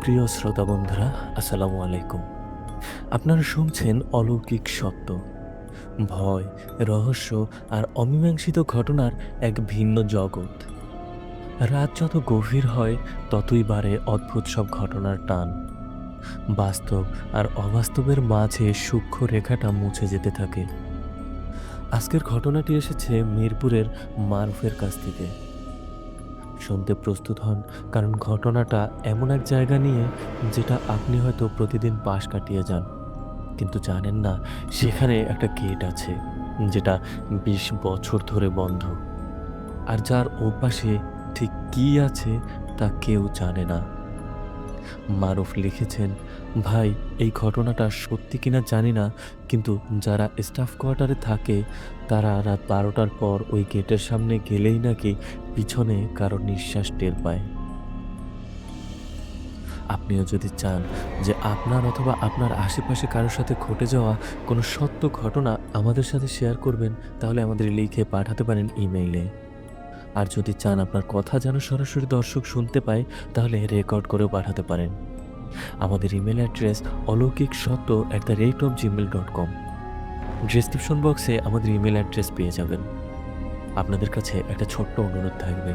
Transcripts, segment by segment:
সুপ্রিয় শ্রোতা বন্ধুরা, আসসালামু আলাইকুম। আপনারা শুনছেন অলৌকিক সত্য। ভয়, রহস্য আর অমীমাংসিত ঘটনার এক ভিন্ন জগৎ। রাত যত গভীর হয়, ততই বাড়ে অদ্ভুত সব ঘটনার টান। বাস্তব আর অবাস্তবের মাঝে সূক্ষ্ম রেখাটা মুছে যেতে থাকে। আজকের ঘটনাটি এসেছে মিরপুরের মারুফের কাছ থেকে। শুনতে প্রস্তুত হন, কারণ ঘটনাটা এমন এক জায়গা নিয়ে যেটা আপনি হয়তো প্রতিদিন পাশ কাটিয়ে যান। কিন্তু জানেন না, সেখানে একটা গেট আছে, যেটা বিশ বছর ধরে বন্ধ। আর যার অভ্যাসে ঠিক কী আছে তা কেউ জানে না। মারুফ লিখেছেন, ভাই, এই ঘটনাটা সত্যি কিনা জানি না, কিন্তু যারা স্টাফ কোয়ার্টারে থাকে, তারা রাত বারোটার পর ওই গেটের সামনে গেলেই নাকি পিছনে কারও নিঃশ্বাস টের পায়। আপনিও যদি চান যে আপনার অথবা আপনার আশেপাশে কারোর সাথে ঘটে যাওয়া কোনো সত্য ঘটনা আমাদের সাথে শেয়ার করবেন, তাহলে আমাদের লিখে পাঠাতে পারেন ইমেইলে। আর যদি চান আপনার কথা যেন সরাসরি দর্শক শুনতে পায়, তাহলে রেকর্ড করেও পাঠাতে পারেন। আমাদের email address Aloukik Satya at the rate of Gmail dot com description বক্সে আমাদের ইমেল অ্যাড্রেস পেয়ে যাবেন। আপনাদের কাছে একটা ছোট্ট অনুরোধ থাকবে।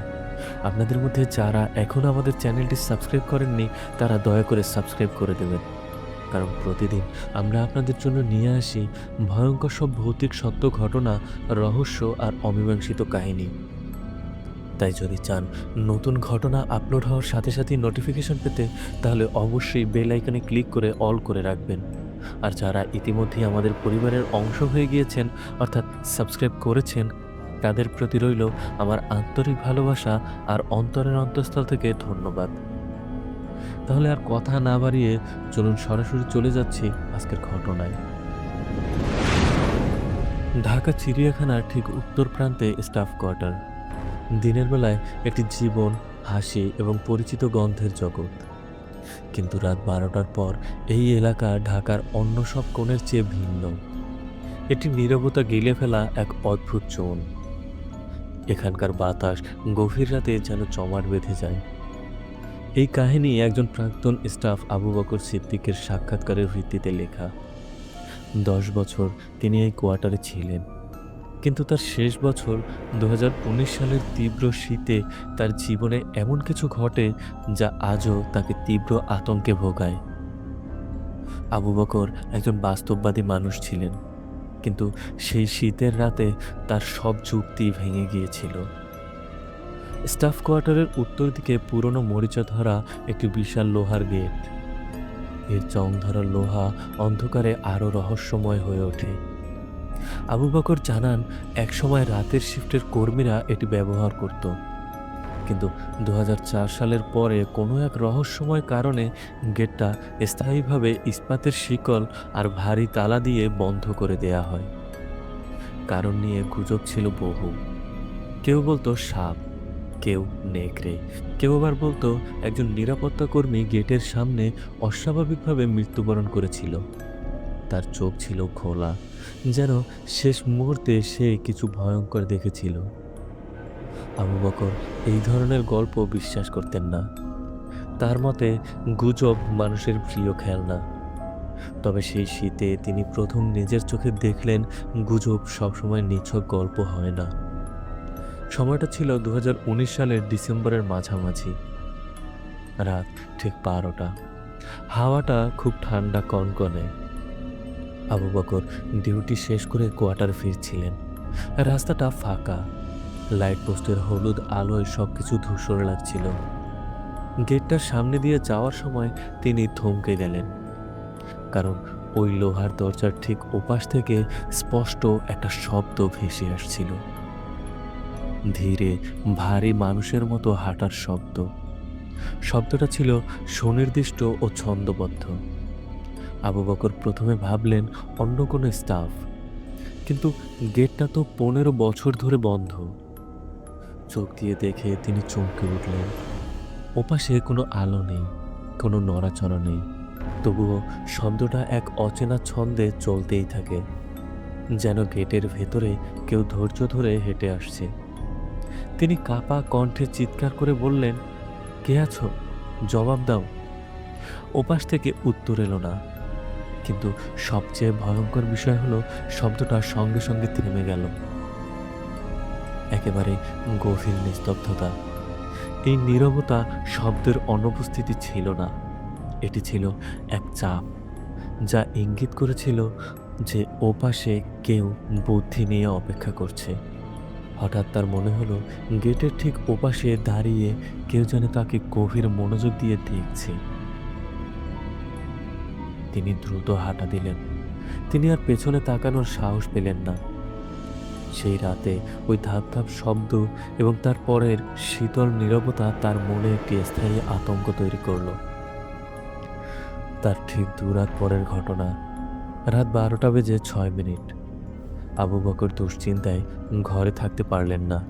আপনাদের মধ্যে যারা এখনও আমাদের চ্যানেলটি সাবস্ক্রাইব করেননি, তারা দয়া করে সাবস্ক্রাইব করে দেবেন। কারণ প্রতিদিন আমরা আপনাদের জন্য নিয়ে আসি ভয়ঙ্কর সব ভৌতিক সত্য ঘটনা, রহস্য আর অমীমাংসিত কাহিনী। তাই যদি চান নতুন ঘটনা আপলোড হওয়ার সাথে সাথেই নোটিফিকেশন পেতে, তাহলে অবশ্যই বেল আইকনে ক্লিক করে অল করে রাখবেন। আর যারা ইতিমধ্যেই আমাদের পরিবারের অংশ হয়ে গিয়েছেন, অর্থাৎ সাবস্ক্রাইব করেছেন, তাদের প্রতি রইল আমার আন্তরিক ভালোবাসা আর অন্তরের অন্তঃস্থল থেকে ধন্যবাদ। তাহলে আর কথা না বাড়িয়ে চলুন সরাসরি চলে যাচ্ছি আজকের ঘটনায়। ঢাকা চিড়িয়াখানার ঠিক উত্তর প্রান্তে স্টাফ কোয়ার্টার দিনের বেলায় একটি জীবন, হাসি এবং পরিচিত গন্ধের জগৎ। কিন্তু রাত বারোটার পর এই এলাকা ঢাকার অন্য সব কোণের চেয়ে ভিন্ন। এটি নীরবতা গিলে ফেলা এক অদ্ভুত চোন। এখানকার বাতাস গভীর রাতে যেন চমার বেঁধে যায়। এই কাহিনী একজন প্রাক্তন স্টাফ আবু বকর সিদ্দিকের সাক্ষাৎকারের ভিত্তিতে লেখা। দশ বছর তিনি এই কোয়ার্টারে ছিলেন। কিন্তু তার শেষ বছর দু হাজার উনিশ সালের তীব্র শীতে তার জীবনে এমন কিছু ঘটে যা আজও তাকে তীব্র আতঙ্কে ভোগায়। আবু বকর একজন বাস্তববাদী মানুষ ছিলেন, কিন্তু সেই শীতের রাতে তার সব যুক্তি ভেঙে গিয়েছিল। স্টাফ কোয়ার্টারের উত্তর দিকে পুরনো মরিচা ধরা একটি বিশাল লোহার গেট। এর জং ধরা লোহা অন্ধকারে আরও রহস্যময় হয়ে ওঠে। আবু বকর জানান, একসময় রাতের শিফটের কর্মীরা এটি ব্যবহার করত। কিন্তু দু হাজার চার সালের পরে কোনো এক রহস্যময় কারণে গেটটা স্থায়ীভাবে ইস্পাতের শিকল আর ভারী তালা দিয়ে বন্ধ করে দেয়া হয়। কারণ নিয়ে গুজব ছিল বহু। কেউ বলতো সাপ, কেউ নেকড়ে, কেউ আবার বলতো একজন নিরাপত্তা কর্মী গেটের সামনে অস্বাভাবিকভাবে মৃত্যুবরণ করেছিল। তার চোখ ছিল খোলা, যেন শেষ মুহূর্তে সে কিছু ভয়ঙ্কর দেখেছিল। আবু বকর এই ধরনের গল্প বিশ্বাস করতেন না। তার মতে, গুজব মানুষের প্রিয় খেলনা। তবে সেই শীতে তিনি প্রথম নিজের চোখে দেখলেন, গুজব সবসময় নিছক গল্প হয় না। সময়টা ছিল দু হাজার উনিশ সালের ডিসেম্বরের মাঝামাঝি। রাত ঠিক বারোটা। হাওয়াটা খুব ঠান্ডা কনকনে। আবু বকর ডিউটি শেষ করে কোয়ার্টার ফিরছিলেন। রাস্তাটা ফাঁকা। লাইট পোস্টের হলুদ আলোয় সব কিছু ধূসর লাগছিল। গেটটার সামনে দিয়ে যাওয়ার সময় তিনি থমকে গেলেন। কারণ ওই লোহার দরজার ঠিক ওপাশ থেকে স্পষ্ট একটা শব্দ ভেসে আসছিল। ধীরে, ভারী মানুষের মতো হাঁটার শব্দ। শব্দটা ছিল সুনির্দিষ্ট ও ছন্দবদ্ধ। আবু বকর প্রথমে ভাবলেন, অন্য কোনো স্টাফ কিন্তু গেটটা তো পনেরো বছর ধরে বন্ধ। চোখ দিয়ে দেখে তিনি চমকে উঠলেন। ওপাশে কোনো আলো নেই, কোনো নড়াচড়া নেই। তবুও শব্দটা এক অচেনা ছন্দে চলতেই থাকে, যেন গেটের ভেতরে কেউ ধৈর্য ধরে হেঁটে আসছে। তিনি কাপা কণ্ঠে চিৎকার করে বললেন, কে আছো? জবাব দাও। ওপাশ থেকে উত্তর এলো না। কিন্তু সবচেয়ে ভয়ঙ্কর বিষয় হলো শব্দটা সঙ্গে সঙ্গে থেমে গেল। একেবারে গভীর নিস্তব্ধতা। এই নীরবতা শব্দের অনুপস্থিতি ছিল না। এটি ছিল এক চাপ, যা ইঙ্গিত করেছিল যে ওপাশে কেউ বুদ্ধি নিয়ে অপেক্ষা করছে। হঠাৎ তার মনে হলো গেটের ঠিক ওপাশে দাঁড়িয়ে কেউ যেন তাকে গভীর মনোযোগ দিয়ে দেখছে। তিনি দ্রুত হাঁটা দিলেন। তিনি আর পেছনে তাকানোর সাহস পেলেন না। সেই রাতে ওই ধাপ ধাপ শব্দ এবং তার পরের শীতল নীরবতা তার মনে একটি স্থায়ী আতঙ্ক তৈরি করল। তার ঠিক দু রাত পরের ঘটনা। রাত বারোটা বেজে ছয় মিনিট। আবু বকর দুশ্চিন্তায় ঘরে থাকতে পারলেন না।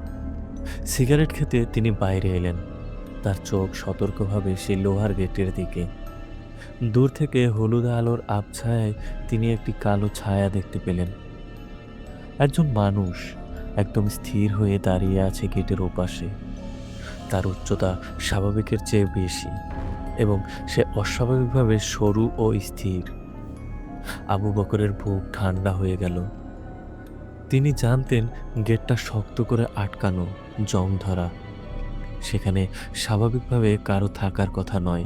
সিগারেট খেতে তিনি বাইরে এলেন। তার চোখ সতর্কভাবে সেই লোহার গেটের দিকে। দূর থেকে হলুদ আলোর আবছায়ায় তিনি একটি কালো ছায়া দেখতে পেলেন। একজন মানুষ একদম স্থির হয়ে দাঁড়িয়ে আছে গেটের ওপাশে। তার উচ্চতা স্বাভাবিকের চেয়ে বেশি এবং সে অস্বাভাবিকভাবে সরু ও স্থির। আবু বকরের বুক ঠান্ডা হয়ে গেল। তিনি জানতেন গেটটা শক্ত করে আটকানো জং ধরা সেখানে স্বাভাবিকভাবে কারও থাকার কথা নয়।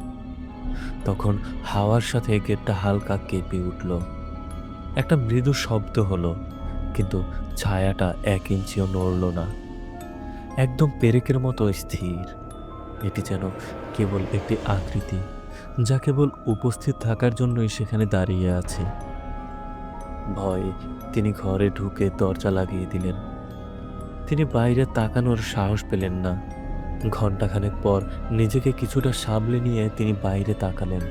তখন হাওয়ার সাথে গেটটা হালকা কেঁপে উঠল। একটা মৃদু শব্দ হলো, কিন্তু ছায়াটা এক ইঞ্চিও নড়ল না। একদম পেরেকের মতো স্থির। এটি যেন কেবল একটি আকৃতি, যা কেবল উপস্থিত থাকার জন্যই সেখানে দাঁড়িয়ে আছে। ভয়ে তিনি ঘরে ঢুকে দরজা লাগিয়ে দিলেন। তিনি বাইরে তাকানোর সাহস পেলেন না। ঘণ্টাখানেক পর নিজেকে কিছুটা সামলে নিয়ে তিনি বাইরে তাকালেন।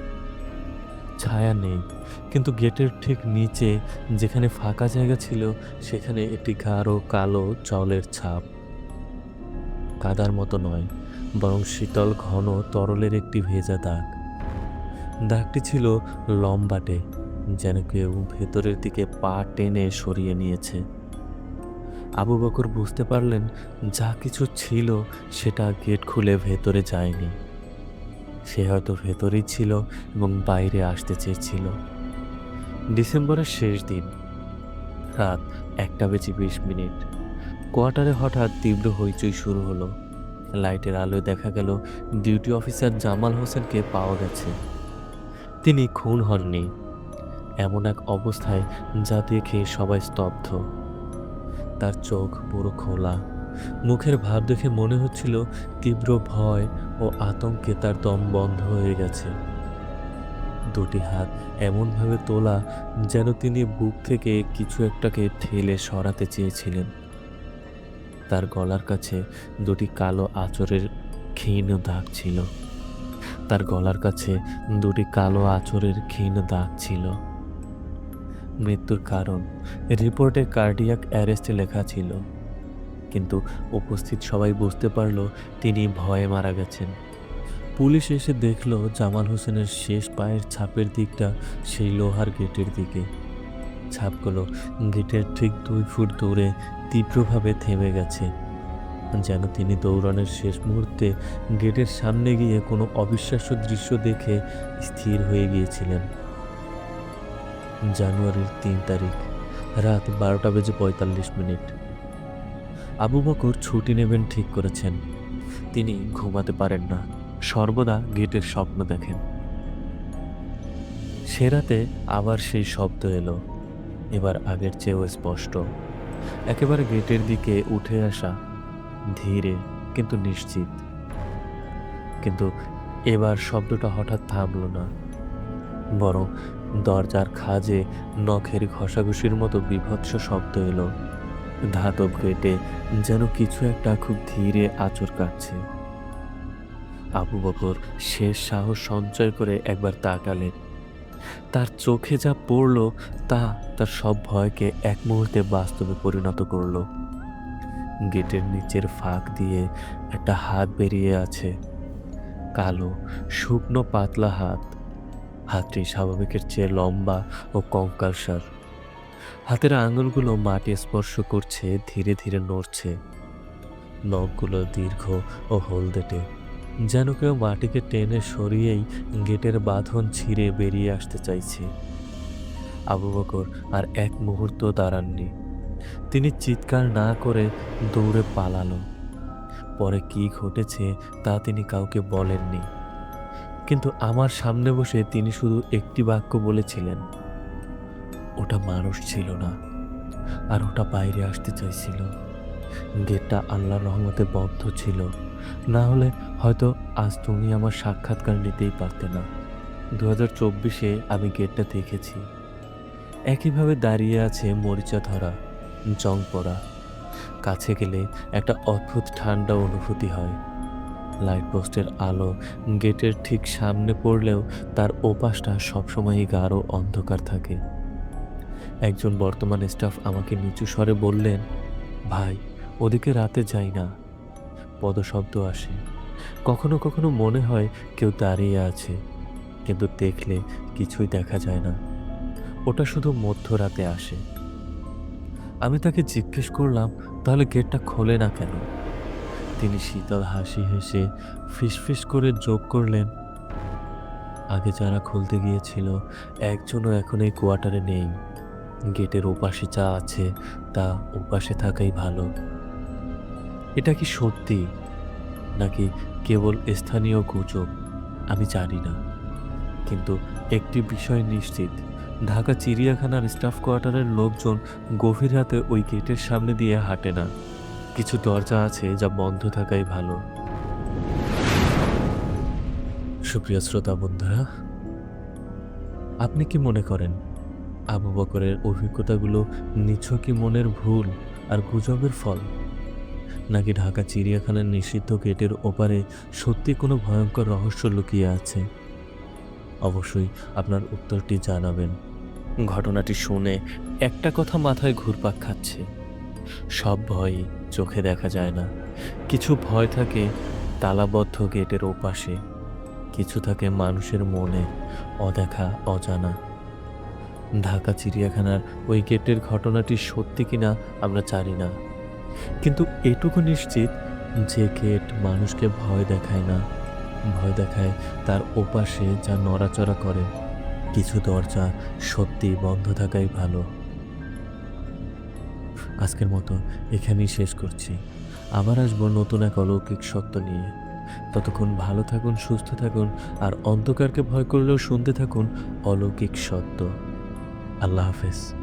ছায়া নেই, কিন্তু গেটের ঠিক নিচে যেখানে ফাঁকা জায়গা ছিল, সেখানে একটি গাঢ় কালো জলের ছাপ। কাদার মতো নয়, বরং শীতল, ঘন, তরলের একটি ভেজা দাগ। দাগটি ছিল লম্বাটে, যেন কেউ ভেতরের দিকে পা টেনে সরিয়ে নিয়েছে। আবু বকর বুঝতে পারলেন, যা কিছু ছিল সেটা গেট খুলে ভেতরে যায়নি। সে হয়তো ভেতরেই ছিল এবং বাইরে আসতে চেয়েছিল। ডিসেম্বরের শেষ দিন, রাত একটা বেজে বিশ মিনিট। কোয়ার্টারে হঠাৎ তীব্র হইচই শুরু হলো। লাইটের আলোয় দেখা গেল, ডিউটি অফিসার জামাল হোসেনকে পাওয়া গেছে। তিনি খুন হননি। এমন এক অবস্থায় যা দেখে সবাই স্তব্ধ। তার চোখ পুরো খোলা। মুখের ভাব দেখে মনে হচ্ছিল তীব্র ভয় ও আতঙ্কে তার দম বন্ধ হয়ে গেছে। দুটি হাত এমনভাবে তোলা যেন তিনি বুক থেকে কিছু একটাকে ঠেলে সরাতে চেয়েছিলেন। তার গলার কাছে দুটি কালো আঁচড়ের ক্ষীণ দাগ ছিল। তার গলার কাছে দুটি কালো আঁচড়ের ক্ষীণ দাগ ছিল। মৃত্যুর কারণ। রিপোর্টে কার্ডিয়াক অ্যারেস্টে লেখা ছিল। কিন্তু উপস্থিত সবাই বুঝতে পারল তিনি ভয়ে মারা গেছেন। পুলিশ এসে দেখল জামাল হোসেনের শেষ পায়ের ছাপের দিকটা সেই লোহার গেটের দিকে। ছাপগুলো গেটের ঠিক দুই ফুট দূরে তীব্রভাবে থেমে গেছে। যেন তিনি দৌড়ানোর শেষ মুহূর্তে গেটের সামনে গিয়ে কোনো অবিশ্বাস্য দৃশ্য দেখে স্থির হয়ে গিয়েছিলেন। জানুয়ারির তিন তারিখ, রাত বারোটা বেজে পঁয়তাল্লিশ মিনিট। আবু বকর ছুটি নেবেন ঠিক করেছেন। তিনি ঘুমাতে পারেন না। সর্বদা গেটের স্বপ্ন দেখেন। সে রাতে আবার সেই শব্দ এলো। এবার আগের চেয়েও স্পষ্ট। একেবারে গেটের দিকে উঠে আসা, ধীরে কিন্তু নিশ্চিত। কিন্তু এবার শব্দটা হঠাৎ থামল না। বরং দরজার খাজে নখের ঘষাঘষির মতো বিভৎস শব্দ এলো। ধাতব গেটে যেন কিছু একটা খুব ধীরে আচর কাটছে। আবু বকর শেষ সাহস সঞ্চয় করে একবার তাকালেন। তার চোখে যা পড়ল, তা তার সব ভয়কে এক মুহূর্তে বাস্তবে পরিণত করল। গেটের নিচের ফাঁক দিয়ে একটা হাত বেরিয়ে আছে। কালো, শুকনো, পাতলা হাত। হাতটি স্বাভাবিকের চেয়ে লম্বা ও কঙ্কালসার হাতের আঙুলগুলো মাটি স্পর্শ করছে, ধীরে ধীরে নড়ছে। নখগুলো দীর্ঘ ও হলদেটে, যেন কেউ মাটিকে টেনে সরিয়েই গেটের বাঁধন ছিঁড়ে বেরিয়ে আসতে চাইছে। আবু বকর আর এক মুহূর্ত দাঁড়াননি। তিনি চিৎকার না করে দৌড়ে পালালো। পরে কি ঘটেছে তা তিনি কাউকে বলেননি। কিন্তু আমার সামনে বসে তিনি শুধু একটি বাক্য বলেছিলেন, ওটা মানুষ ছিল না, আর ওটা বাইরে আসতে চাইছিল। গেটটা আল্লাহর রহমতে বদ্ধ ছিল। না হলে হয়তো আজ তুমি আমার সাক্ষাৎকার নিতেই পারতে না। দু হাজার চব্বিশে আমি গেটটা দেখেছি। একইভাবে দাঁড়িয়ে আছে মরিচা ধরা জং পড়া কাছে গেলে একটা অদ্ভুত ঠান্ডা অনুভূতি হয়। লাইট পোস্টের আলো গেটের ঠিক সামনে পড়লেও তার ওপাশটা সবসময়ই গাঢ় অন্ধকার থাকে। একজন বর্তমান স্টাফ আমাকে নিচু স্বরে বললেন, ভাই, ওদিকে রাতে যাই না। পদশব্দ আসে। কখনো কখনো মনে হয় কেউ দাঁড়িয়ে আছে, কিন্তু দেখলে কিছুই দেখা যায় না। ওটা শুধু মধ্যরাতে আসে। আমি তাকে জিজ্ঞেস করলাম, তাহলে গেটটা খোলে না কেন? তিনি শীতল হাসি হেসে ফিসফিস করে যোগ করলেন। আগে যারা খুলতে গিয়েছিল, একজনও এখন এই কোয়ার্টারে নেই। গেটের ওপাশে যা আছে, তা ওপাশে থাকাই ভালো। এটা কি সত্যি? নাকি কেবল স্থানীয় গুজব? আমি জানি না। কিন্তু একটি বিষয় নিশ্চিত ঢাকা চিড়িয়াখানার স্টাফ কোয়ার্টারের লোকজন গভীর রাতে ওই গেটের সামনে দিয়ে হাঁটে না। কিছু দরজা আছে যা বন্ধ থাকাই ভালো। সুপ্রিয় শ্রোতা বন্ধুরা, আপনি কি মনে করেন আবু বকরের অভিজ্ঞতাগুলো নিছকই মনের ভুল আর গুজবের ফল? নাকি ঢাকা চিড়িয়াখানার নিষিদ্ধ গেটের ওপারে সত্যি কোনো ভয়ঙ্কর রহস্য লুকিয়ে আছে? অবশ্যই আপনার উত্তরটি জানাবেন। ঘটনাটি শুনে একটা কথা মাথায় ঘুরপাক খাচ্ছে। সব ভয়ই চোখে দেখা যায় না। কিছু ভয় থাকে তালাবদ্ধ গেটের ওপাশে, কিছু থাকে মানুষের মনে অদেখা, অজানা। ঢাকা চিড়িয়াখানার ওই গেটের ঘটনাটি সত্যি কিনা আমরা জানি না। কিন্তু এটুকু নিশ্চিত যে গেট মানুষকে ভয় দেখায় না। ভয় দেখায় তার ওপাশে যা নড়াচড়া করে। কিছু দরজা সত্যি বন্ধ থাকাই ভালো। আজকের মতো এখানেই শেষ করছি। আবার আসব নতুন এক অলৌকিক সত্য নিয়ে। ততক্ষণ ভালো থাকুন, সুস্থ থাকুন, আর অন্ধকারকে ভয় করলেও শুনতে থাকুন অলৌকিক সত্য। আল্লাহ হাফেজ।